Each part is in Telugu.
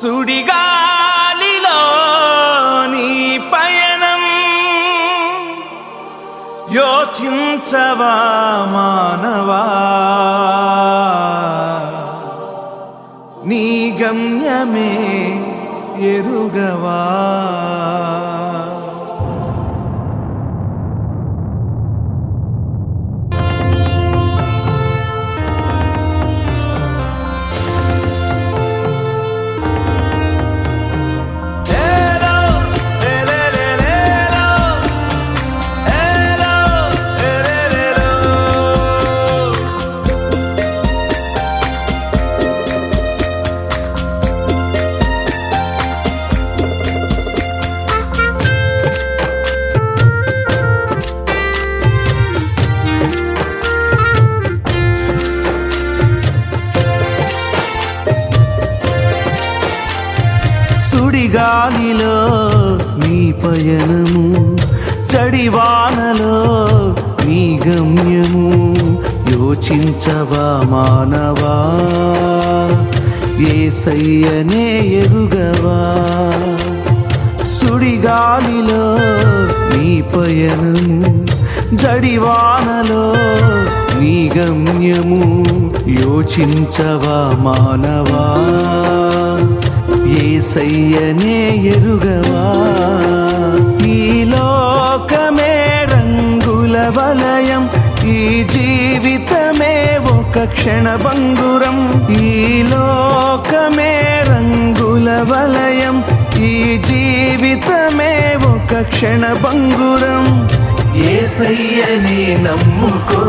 సుడిగాలిలో నీ పయనం యోచించవా మానవా? నీ గమ్యమే ఎరుగవా? గాలిలో నీ పయనము చడివానలో నీ గమ్యము యోచించవా మానవా? ఏసయ్యనే ఎరుగవా? సుడిగాలిలో నీ పయనము జడివానలో నీ గమ్యము యోచించవా మానవా? ఏసయ్యనే ఎరుగవా? ఈ లోకమే రంగుల వలయం ఈ జీవితమే ఒక క్షణ క్షణభంగురం ఈ లోకమే రంగుల వలయం ఈ జీవితమే ఒక క్షణ క్షణభంగురం ఏసయ్యనే నమ్ముకో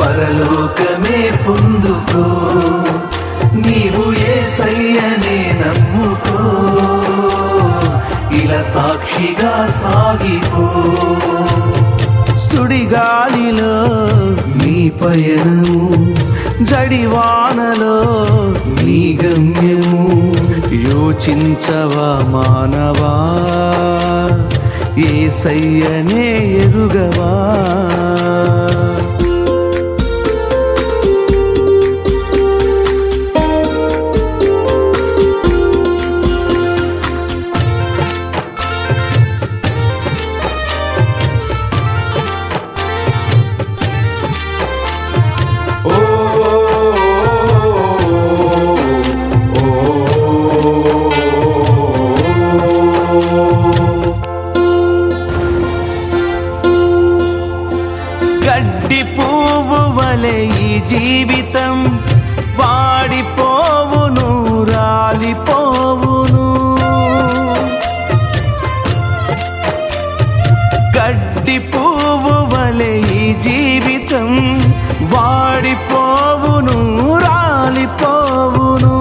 పరలోకమే పొందుకో. సాక్షిగా సాగిపో. సుడిగాలిలో నీ పయనము జడివానలో నీ గమ్యము యోచించవా మానవా? ఏ సయ్యనే ఎరుగవా? గడ్డి పువ్వు వలె ఈ జీవితం వాడిపోవును రాలిపోవును. గడ్డి పువ్వు వలె ఈ జీవితం వాడిపోవును రాలిపోవును.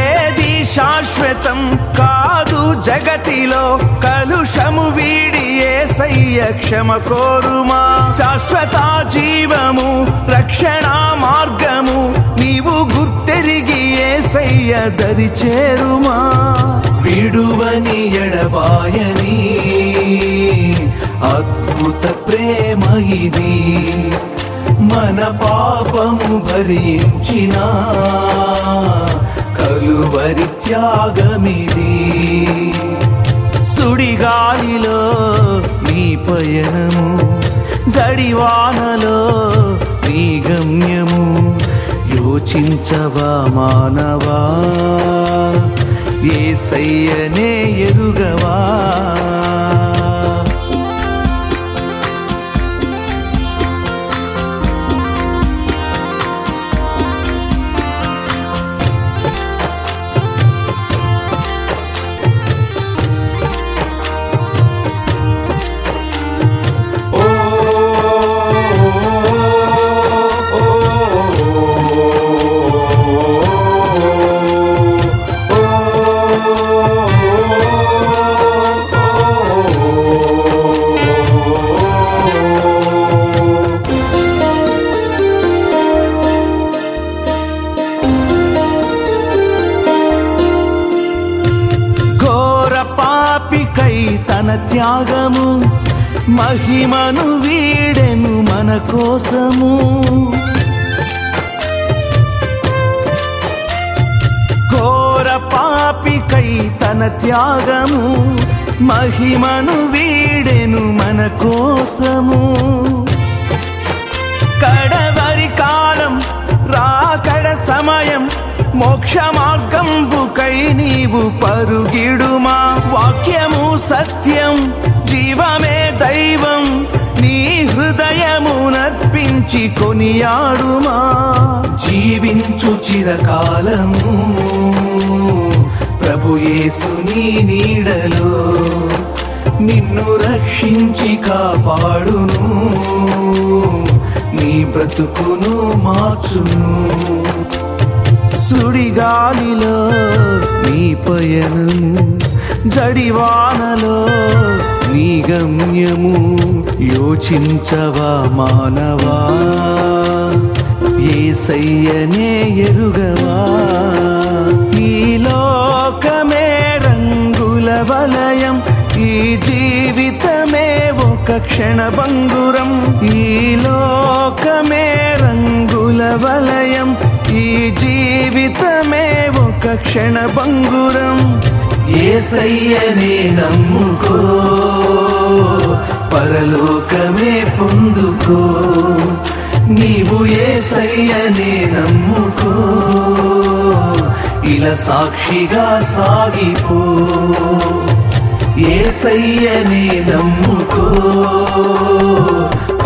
ఏది శాశ్వతం కాదు జగతిలో కలుషము వీడి ఏసయ్య క్షమ కోరుమా. శాశ్వత జీవము రక్షణ మార్గము నీవు గుర్తెరిగి ఏసయ్య దరి చేరుమా. విడువని ఎడబాయని అద్భుత ప్రేమ ఇది. మన పాపము భరించిన కలువరి త్యాగమిది. సుడిగాలిలో నీ పయనము జడివానలో నీ గమ్యము యోచించవా మానవా? ఏసయ్యనే ఎరుగవా? తన త్యాగము మహిమను వీడెను మన కోసము. ఘోర పాపికై తన త్యాగము మహిమను వీడెను మన కోసము. కడవరి కాలం రాకడ సమయం మోక్ష మార్గం నీవు పరుగిడుమా? వాక్యము సత్యం జీవమే దైవం. నీ హృదయము నర్పించి కొనియాడుమా? జీవించు చిరకాలము. ప్రభు యేసు నీ నీడలో నిన్ను రక్షించి కాపాడును. నీ బ్రతుకును మార్చును. సుడిగాలిలో నీ పయనము జడివానలో నీ గమ్యము యోచించవా మానవా? ఏసయ్యనే ఎరుగవా? ఈ లోకమే రంగుల వలయం ఈ జీవితమే ఒక క్షణ క్షణభంగురం ఈ లోకమే రంగుల వలయం ఈ జీవితమే ఒక క్షణభంగురం ఏసయ్యనే నమ్ముకో పరలోకమే పొందుకో. నీవు ఏసయ్యనే నమ్ముకో ఇలా సాక్షిగా సాగిపో. ఏసయ్యనే నమ్ముకో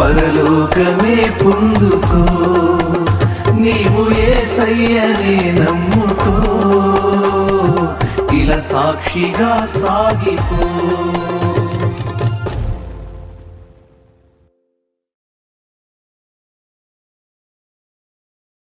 పరలోకమే పొందుకో. నీవు ఏసయ్యనే నమ్ముకో? ఇలా సాక్షిగా సాగిపో.